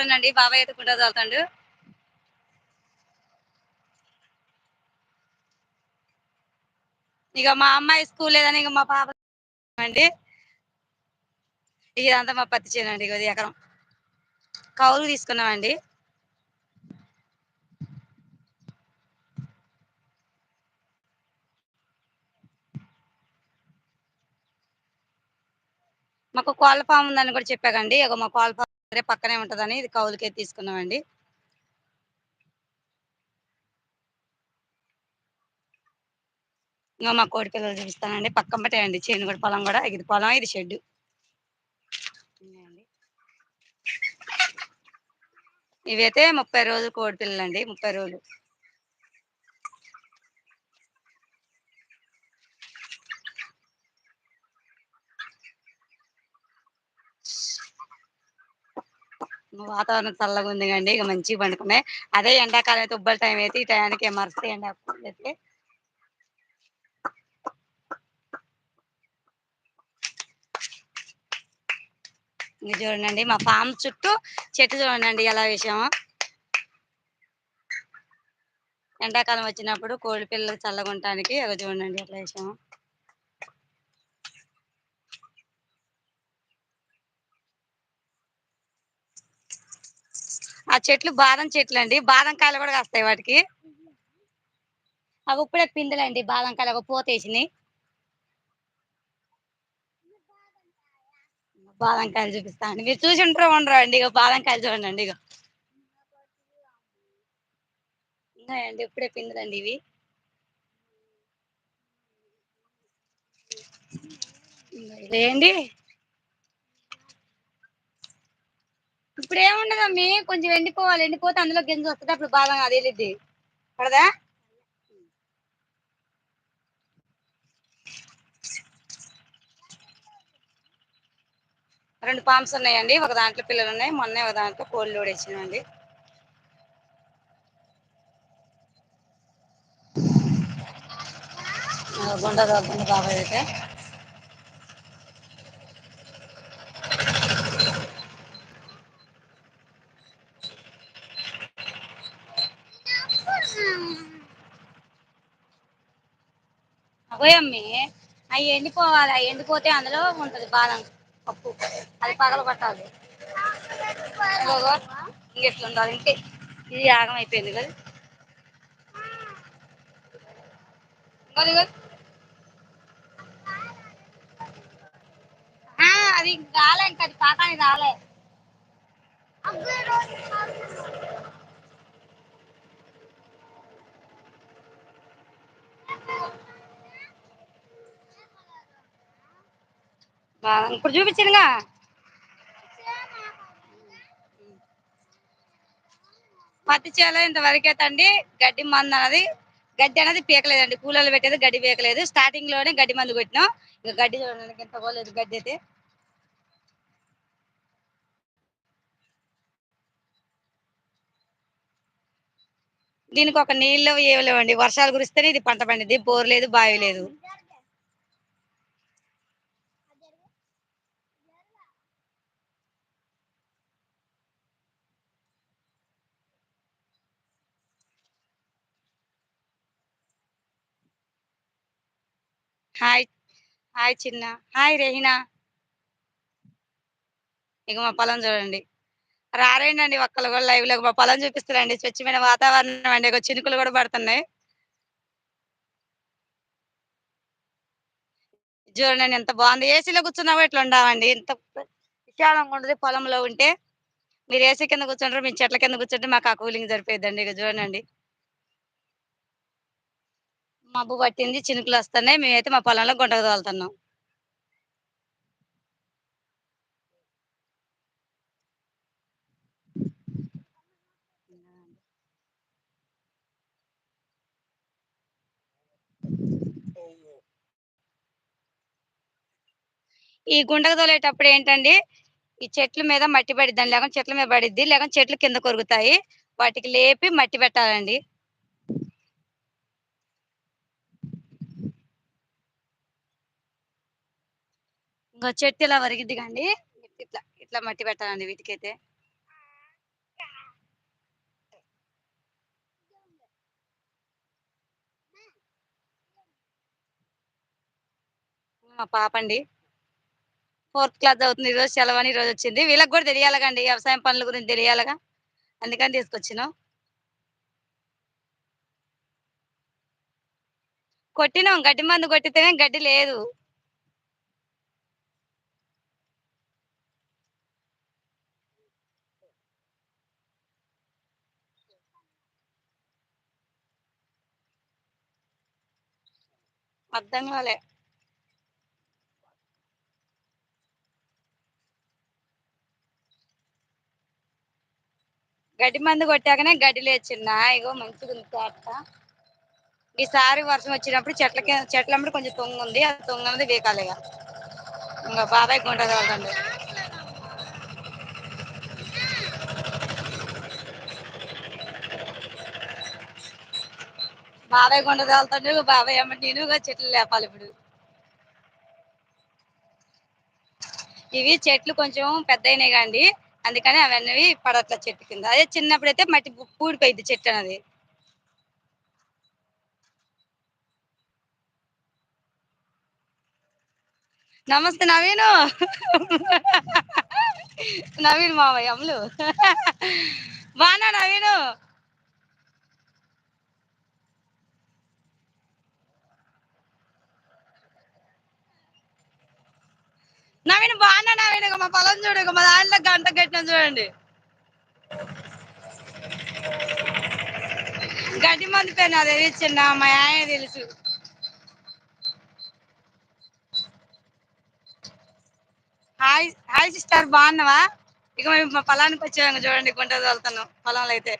చూడండి బాబాయ్ అయితే కుంట చదువుతాడు ఇక మా అమ్మాయి స్కూల్ లేదని ఇక మా పాప అండి. ఇదంతా మా పత్తి చేను అండి ఎకరం కౌలు తీసుకున్నామండి. మాకు కోళ్ళ ఫామ్ ఉందని కూడా చెప్పాకండి ఇక మా కోళ్ళ ఫామ్ దగ్గరే పక్కనే ఉంటుందని ఇది కౌలుకే తీసుకున్నామండి ఇంకా మా కోడి పిల్లలు చూపిస్తానండి. పక్కన పెట్టేయండి. చేను కూడా పొలం కూడా. ఇది పొలం ఇది షెడ్ ఇవైతే ముప్పై రోజులు కోడి పిల్లలు అండి ముప్పై రోజులు. వాతావరణం చల్లగా ఉంది కండి ఇక మంచిగా పండుకున్నాయి. అదే ఎండాకాలం అయితే ఉబ్బల టైం అయితే ఈ టైంకి మరస్తే ఎండ అయితే ఇది చూడండి మా ఫామ్ చుట్టూ చెట్టు చూడండి ఎలా వేసాము. ఎండాకాలం వచ్చినప్పుడు కోడి పిల్లలు చల్లగా అవి చూడండి ఎట్లా వేసాము. ఆ చెట్లు బాదం చెట్లు అండి బాదం కాయలు కూడా కాస్తాయి వాటికి. అవి ఇప్పుడే పిందెలండి. బాదం కాయలు ఒక పూత వేసినాయి. బాదం కాయలు చూపిస్తాను మీరు చూసి ఉంటారో ఉండరు అండి. ఇక బాదం కాయలు చూడండి ఇక ఉన్నాయండి. ఇప్పుడే పిందలండి ఇవి. ఏంటి ఇప్పుడు ఏముండదమ్మి కొంచెం ఎండిపోవాలి. ఎండిపోతే అందులో గింజ వస్తుంది. అప్పుడు బాగా అది వెళ్ళిద్ది పడదా? రెండు పామ్స్ ఉన్నాయండి. ఒక దాంట్లో పిల్లలు ఉన్నాయి. మొన్న ఒక దాంట్లో కోళ్ళు లోడేసినామండి గుండ గుండ బాబాయ్ అయితే. పోయమ్మి అవి ఎండిపోవాలి. అవి ఎండిపోతే అందులో ఉంటది బాదం పప్పు. అది పగల పట్టాలి ఇంకెట్లా ఉండాలి. ఇంకే ఇది యాగం అయిపోయింది కదా. ఆ, అది ఇంక రాలే ఇంకా. అది పాకానికి రాలే బాదం ఇప్పుడు చూపించిందిగా పత్తి చేలో ఇంతవరకే తండి గడ్డి మందు అన్నది గడ్డి అనేది పీకలేదండి. కూలర్లు పెట్టేది గడ్డి పీకలేదు. స్టార్టింగ్లోనే గడ్డి మందు కొట్టినాం. ఇంకా గడ్డి చూడడానికి ఎంత పోలేదు గడ్డి అయితే. దీనికి ఒక నీళ్ళు ఇవ్వలేవండి వర్షాలు కురిస్తేనే ఇది పంట పండింది బోర్ లేదు బావి లేదు. హాయ్ హాయ్ చిన్న. హాయ్ రెహినా ఇక మా పొలం చూడండి. రారేండి అండి ఒక్కళ్ళు కూడా లైవ్లో మా పొలం చూపిస్తారండి. స్వచ్ఛమైన వాతావరణం అండి. చినుకులు కూడా పడుతున్నాయి. చూడండి ఎంత బాగుంది. ఏసీలో కూర్చున్నావో? కూడా ఇట్లా ఉండవండి? ఎంత విశాలంగా ఉండదు పొలంలో ఉంటే. మీరు ఏసీ కింద కూర్చుంటారు మీ చెట్ల కింద కూర్చుంటే మాకు ఆ కూలింగ్ సరిపోయిందండి ఇక చూడండి. మబ్బు పట్టింది చినుకులు వస్తున్నాయి. మేమైతే మా పొలంలో గుంటకు తోలుతున్నాం. ఈ గుండకు తోలేటప్పుడు ఏంటండి? ఈ చెట్ల మీద మట్టి పడిద్దండి. లేకుండా చెట్ల మీద పడిద్ది. లేకపోతే చెట్లు కింద కొరుకుతాయి. వాటికి లేపి మట్టి పెట్టాలండి. ఇంకో చెట్టు ఇలా వరిగిద్ది కండి ఇట్లా ఇట్లా మట్టి పెట్టాలండి వీటికైతే. మా పాప అండి ఫోర్త్ క్లాస్ చదువుతుంది. ఈరోజు అని ఈరోజు వచ్చింది. వీళ్ళకి కూడా తెలియాలగండి. వ్యవసాయం పనుల గురించి తెలియాలగా. అందుకని తీసుకొచ్చినాం. కొట్టినాం. గడ్డి మందు కొట్టితేనే గడ్డి లేదు. అర్థం కాలే గడ్డి మందు కొట్టాకనే గడ్డి లేచిందా? ఇగో మంచిగా ఉంది తోట ఈసారి వర్షం వచ్చినప్పుడు చెట్లకి చెట్ల కొంచెం తొంగు ఉంది ఆ తొంగు అనేది వేకాలిగా ఇక ఇంకా బాబాయ్ గుంట కలదండి బాబాయ్ కొండ తోలుతాడు బాబాయ్ అమ్మ నేను చెట్లు లేపాలి ఇప్పుడు. ఇవి చెట్లు కొంచెం పెద్ద అయినాయి కానీ అందుకని అవన్నీ పడట్ల చెట్టు కింద. అదే చిన్నప్పుడైతే మట్టి పూడిపోయింది చెట్టు అనేది. నమస్తే నవీను. నవీన్ మావయ్య అమ్ములు. బానా నవీను? నవీన్ బాగున్నా నవీన్ మా పొలం చూడు మా దాంట్లో గంట కట్టిన చూడండి. గడ్డి మంది పేరు నాకు తెలియచ్చిన మా ఆయన తెలుసు. హాయ్ హాయ్ సిస్టర్ బాగున్నావా? ఇక మేము మా పొలానికి వచ్చాము చూడండి గుంట తోలుతున్నాం పొలంలో అయితే.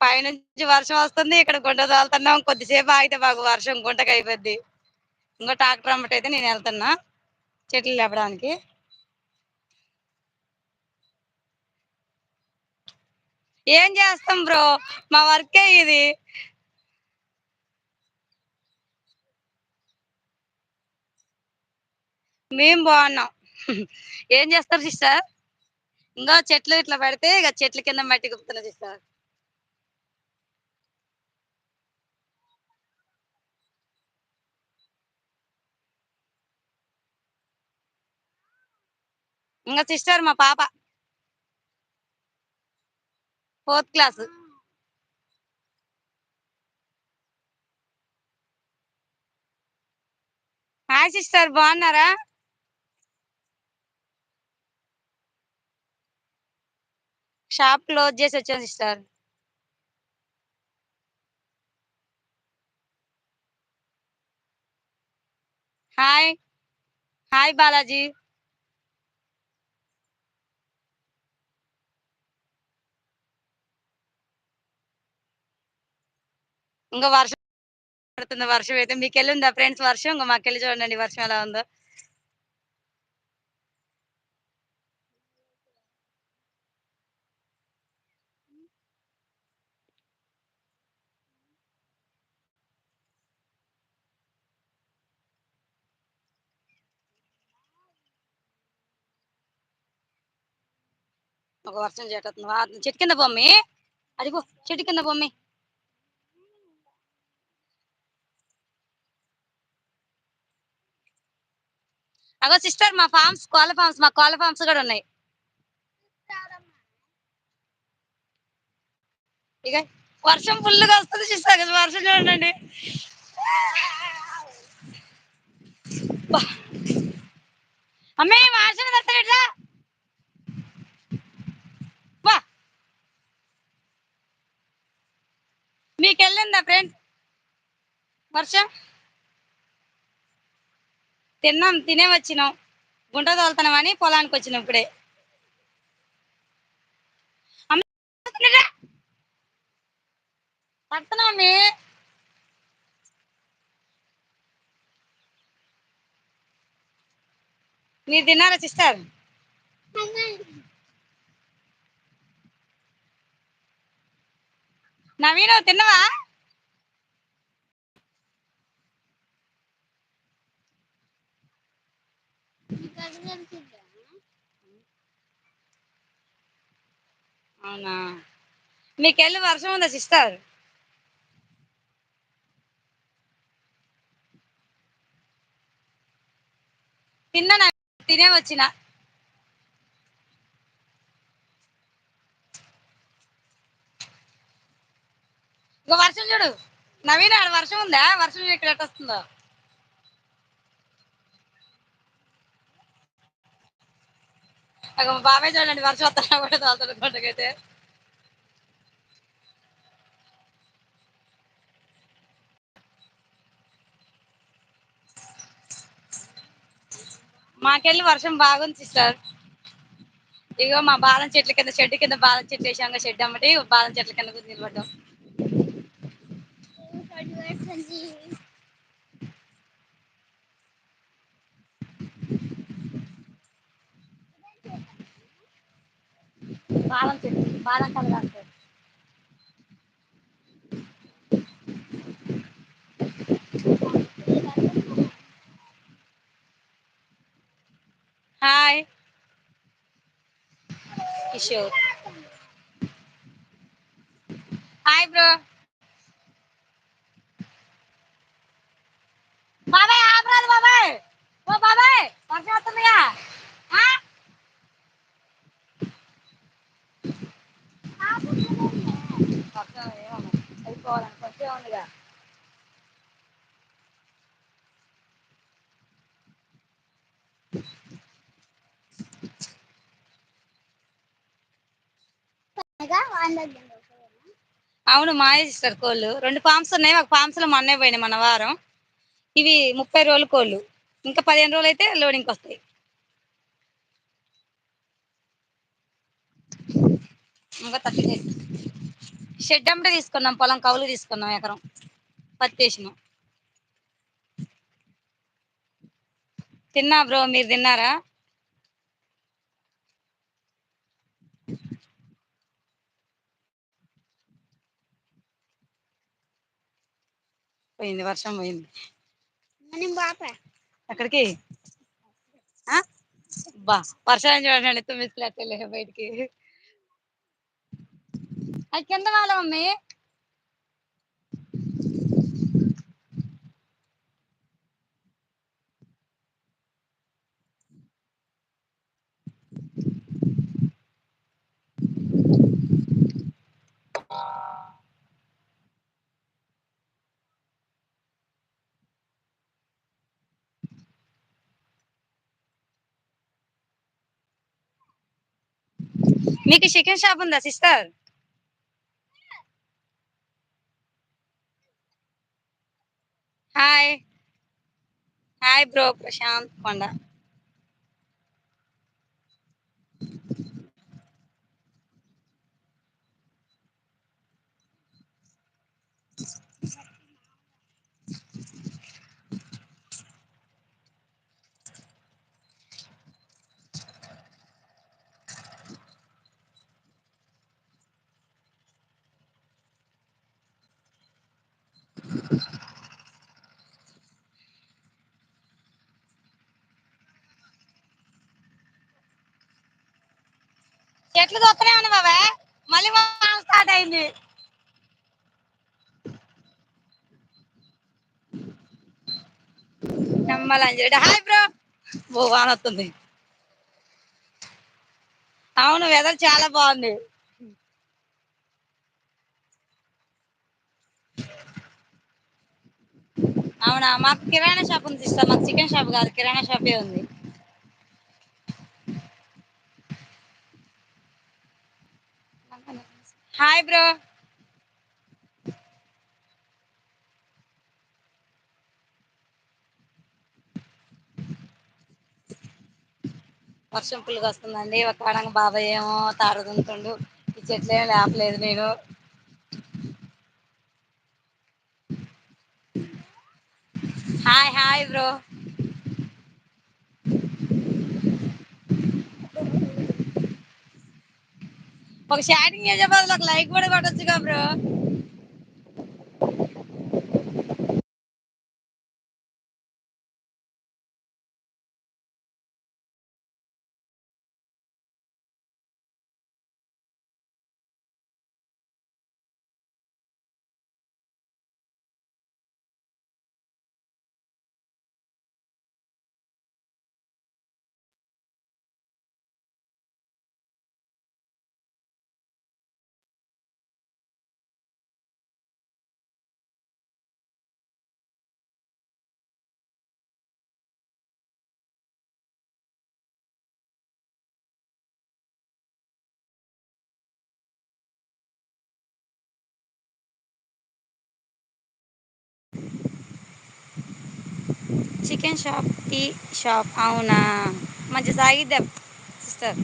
పైనుంచి వర్షం వస్తుంది ఇక్కడ గుంట తోలుతున్నాం కొద్దిసేపు ఆగితే బాగు వర్షం గుంటకి అయిపోద్ది. ఇంకో ట్రాక్టర్ అమ్మట అయితే నేను వెళ్తున్నా చెట్లు లేపడానికి. ఏం చేస్తాం బ్రో? మా వర్కే ఇది. మేము బాగున్నాం. ఏం చేస్తారు సిస్టర్? ఇంకా చెట్లు ఇట్లా పెడితే ఇక చెట్ల కింద మట్టి గుప్తున్నా సిస్టర్. ఇంకా సిస్టర్ మా పాప ఫోర్త్ క్లాస్ హాయ్ సిస్టర్ బాగున్నారా? షాప్ క్లోజ్ చేసి వచ్చాను సిస్టర్ హాయ్ హాయ్ బాలాజీ. ఇంకా వర్షం పడుతుంది వర్షం అయితే మీకు వెళ్ళి ఉందా ఫ్రెండ్స్ వర్షం? ఇంకా మాకు వెళ్ళి చూడండి వర్షం ఎలా ఉందో. ఒక వర్షం చేటుంది చెట్టు కింద బొమ్మి? అదిగో చెట్టు కింద బొమ్మి. అగో సిస్టర్ మా ఫార్మ్స్ కోళ్ళ ఫార్మ్స్ మా కోళ్ళ ఫార్మ్స్ కూడా ఉన్నాయి. ఇక వర్షం ఫుల్గా వస్తుంది సిస్టర్ వర్షం చూడండి. అమ్మే వర్షం వస్తాడట్లా వా. మీకు వెళ్ళిందా ఫ్రెండ్స్ వర్షం? తిన్నాం తినే వచ్చినాం. గుంట తోలుతున్నామని పొలానికి వచ్చినాం ఇప్పుడే. అమ్మ, మీరు తిన్నారా సిస్టర్? నవీన తిన్నవా? అవునా? మీకెళ్ళి వర్షం ఉందా సిస్టర్? తిన్నా తినే వచ్చిన. ఇక వర్షం చూడు. నవీన వర్షం ఉందా? వర్షం ఎక్కడ వస్తుందో? బాబాయ్ చూడండి వర్షం వస్తా కూడా తోలుతాడు గుంటకైతే మాకెళ్ళి వర్షం బాగుంది సిస్టర్. ఇగో మా బాదం చెట్ల కింద షెడ్ కింద బాదం చెట్లు వేసాక షెడ్ అమ్మటి బాదం చెట్ల కింద కూర్చొని నిలబడ్డాం. బాదం చెట్టు బాదం కలు కాస్తాయి హాయ్ కిషోర్ హాయ్ బ్రో బాబాయ్ ఆపరాదు బాబాయ్ ఓ బాబాయ్ వర్షం వస్తుందిగా ఆ? ఏమో కొంచెం ఉందిగా అవును మాయ సిస్టర్ కోళ్ళు. రెండు ఫామ్స్ ఉన్నాయి. ఒక ఫామ్స్లో మొన్నే పోయినాయి మన వారం. ఇవి ముప్పై రోజులు కోళ్ళు. ఇంకా పదిహేను రోజులు అయితే లోడింగ్కి వస్తాయి. ఇంకా డేస్. షెడ్ అమ్మటే తీసుకున్నాం పొలం కౌలు తీసుకున్నాం ఎకరం. పత్తి వేసినాం తిన్నా బ్రో మీరు తిన్నారా? పోయింది వర్షం పోయింది. ఎక్కడికి? బా వర్షాన్ని చూడండి తొమ్మిది బయటికి. అది కింద వాళ్ళ మమ్మీ? మీకు చికెన్ షాప్ ఉందా sister? Hi hi bro Prashanth కొండ చెట్లు దొక్కనే ఉన్నా బాబా మళ్ళీ వాన స్టార్ట్ అయింది. నమ్మాలని హాయ్ బ్రో. ఓ వాన వస్తుంది. అవును వెదర్ చాలా బాగుంది. అవునా? మాకు కిరాణా షాప్ ఉంది సిస్టర్. మాకు చికెన్ షాప్ కాదు కిరాణా షాపే ఉంది. Hi bro. వర్షం ఫుల్గా వస్తుందండి. ఒక ఆడంగా బాబాయ్ ఏమో తాడు ఈ చెట్లు ఏమో లేపలేదు నేను. Hi hi bro. ఒక షాటింగ్ చేసే బదులు ఒక లైక్ కూడా కొట్టొచ్చుగా bro chicken shop tea shop. అవునా? మంచి సాగిద్దాం సిస్టర్.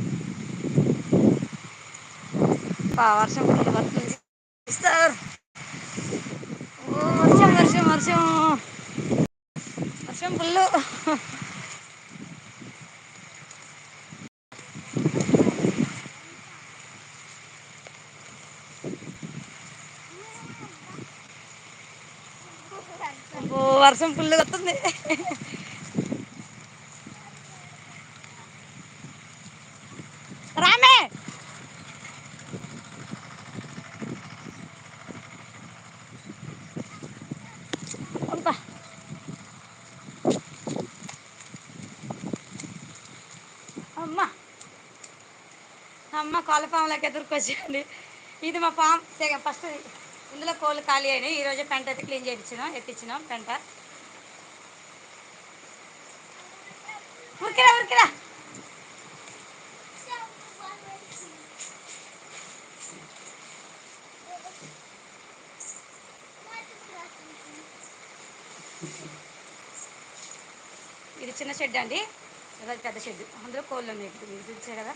వర్షం పడుతుంది సిస్టర్. ఓ వర్షం వర్షం వర్షం. వర్షం ఫుల్ ఓ వర్షం ఫుల్ వస్తుంది. రామే! అమ్మ! అమ్మ కోళ్ళ ఫామ్లోకి ఇది మా ఫామ్ ఫస్ట్ ఇందులో కోళ్ళు ఖాళీ అయినాయి. ఈ రోజే పెంట అయితే క్లీన్ చేయించినాం ఎత్తిచ్చినాం పెంట. ఇది చిన్న షెడ్ అండి. అది పెద్ద షెడ్. అందులో కోళ్ళు ఉన్నాయి. మీకు చూసే కదా.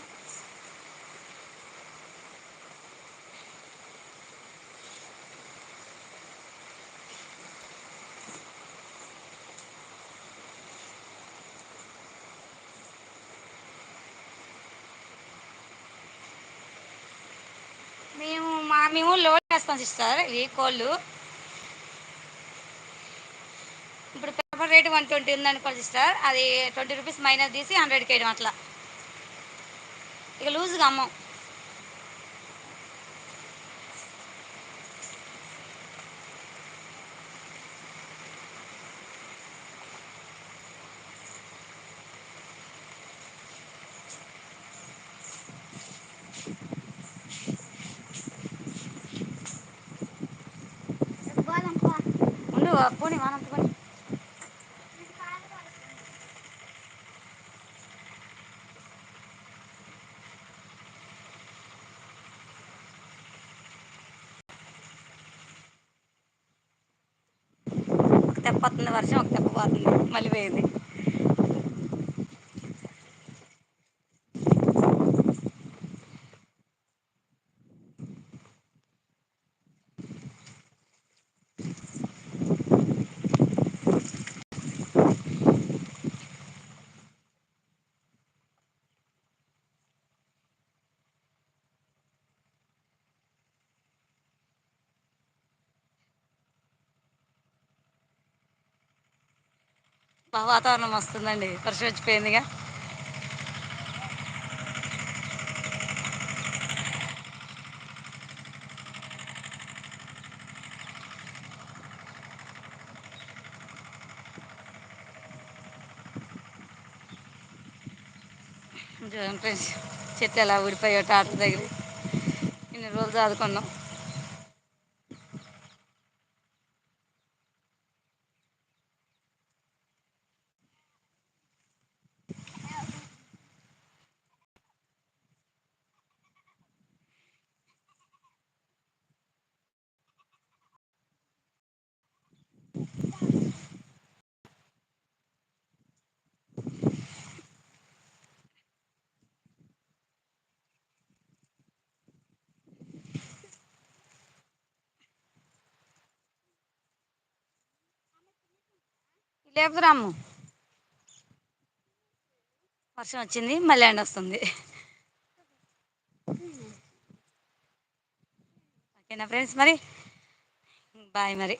మేము మా మేము లోడ్ వేస్తాం సిస్టర్. ఇవి కోళ్ళు. పేపర్ రేట్ వన్ ట్వంటీ ఉందనుకోండి సిస్టర్ అది ట్వంటీ రూపీస్ మైనస్ తీసి హండ్రెడ్కి వేయడం అట్లా. ఇక లూజుగా అమ్మం. ఉండు పోనీ వానంత పోనీ వర్షం ఒక తెప్ప పోతుంది మళ్ళీ పోయింది. వాతావరణం వస్తుందండి. వర్షం వచ్చిపోయిందిగా. చూడండి ఫ్రెండ్స్ చెట్లు ఎలా ఊడిపోయో టాటర్ దగ్గర. ఇన్ని రోజులు చదువుకున్నాం. లేపుదురామ్ము వర్షం వచ్చింది మళ్ళీ ఎండ వస్తుంది. ఓకేనా ఫ్రెండ్స్ మరి? బాయ్ మరి.